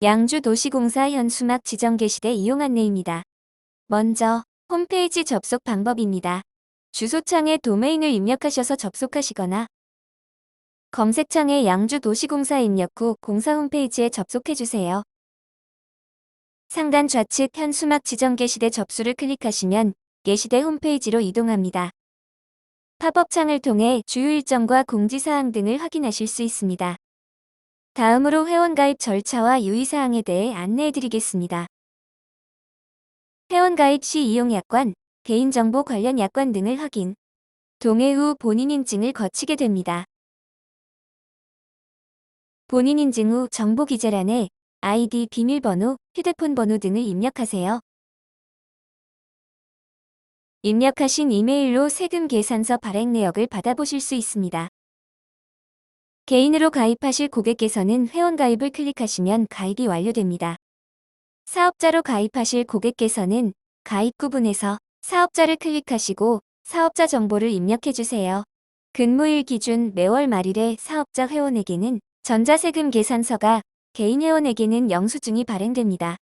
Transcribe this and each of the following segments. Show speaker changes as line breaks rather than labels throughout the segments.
양주도시공사 현수막 지정 게시대 이용 안내입니다. 먼저 홈페이지 접속 방법입니다. 주소창에 도메인을 입력하셔서 접속하시거나 검색창에 양주도시공사 입력 후 공사 홈페이지에 접속해주세요. 상단 좌측 현수막 지정 게시대 접수를 클릭하시면 게시대 홈페이지로 이동합니다. 팝업 창을 통해 주요 일정과 공지사항 등을 확인하실 수 있습니다. 다음으로 회원가입 절차와 유의사항에 대해 안내해드리겠습니다. 회원가입 시 이용약관, 개인정보 관련 약관 등을 확인, 동의 후 본인 인증을 거치게 됩니다. 본인 인증 후 정보 기재란에 아이디, 비밀번호, 휴대폰 번호 등을 입력하세요. 입력하신 이메일로 세금 계산서 발행 내역을 받아보실 수 있습니다. 개인으로 가입하실 고객께서는 회원가입을 클릭하시면 가입이 완료됩니다. 사업자로 가입하실 고객께서는 가입 구분에서 사업자를 클릭하시고 사업자 정보를 입력해주세요. 근무일 기준 매월 말일에 사업자 회원에게는 전자세금 계산서가 개인 회원에게는 영수증이 발행됩니다.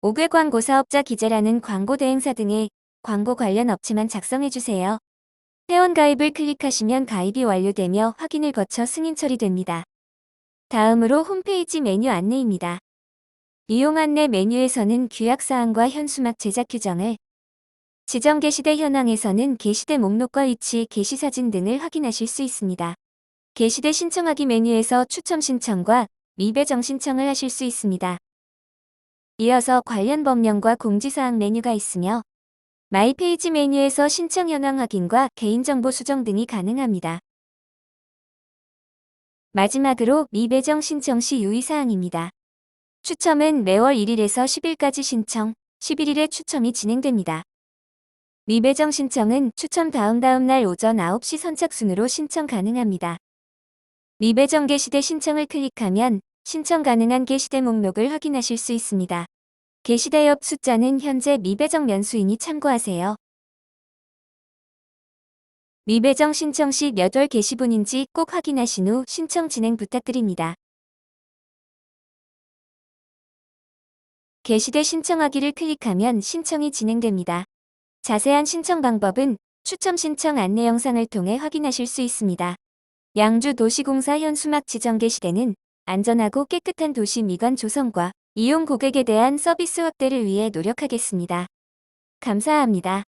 5개 광고 사업자 기재라는 광고 대행사 등의 광고 관련 업체만 작성해주세요. 회원가입을 클릭하시면 가입이 완료되며 확인을 거쳐 승인 처리됩니다. 다음으로 홈페이지 메뉴 안내입니다. 이용 안내 메뉴에서는 규약사항과 현수막 제작 규정을 지정 게시대 현황에서는 게시대 목록과 위치, 게시사진 등을 확인하실 수 있습니다. 게시대 신청하기 메뉴에서 추첨 신청과 미배정 신청을 하실 수 있습니다. 이어서 관련 법령과 공지사항 메뉴가 있으며 마이페이지 메뉴에서 신청 현황 확인과 개인정보 수정 등이 가능합니다. 마지막으로 미배정 신청 시 유의사항입니다. 추첨은 매월 1일에서 10일까지 신청, 11일에 추첨이 진행됩니다. 미배정 신청은 추첨 다음 다음 날 오전 9시 선착순으로 신청 가능합니다. 미배정 게시대 신청을 클릭하면 신청 가능한 게시대 목록을 확인하실 수 있습니다. 게시대 옆 숫자는 현재 미배정 연수이니 참고하세요. 미배정 신청 시 몇월 게시분인지 꼭 확인하신 후 신청 진행 부탁드립니다. 게시대 신청하기를 클릭하면 신청이 진행됩니다. 자세한 신청 방법은 추첨 신청 안내 영상을 통해 확인하실 수 있습니다. 양주 도시공사 현수막 지정 게시대는 안전하고 깨끗한 도시 미관 조성과 이용 고객에 대한 서비스 확대를 위해 노력하겠습니다. 감사합니다.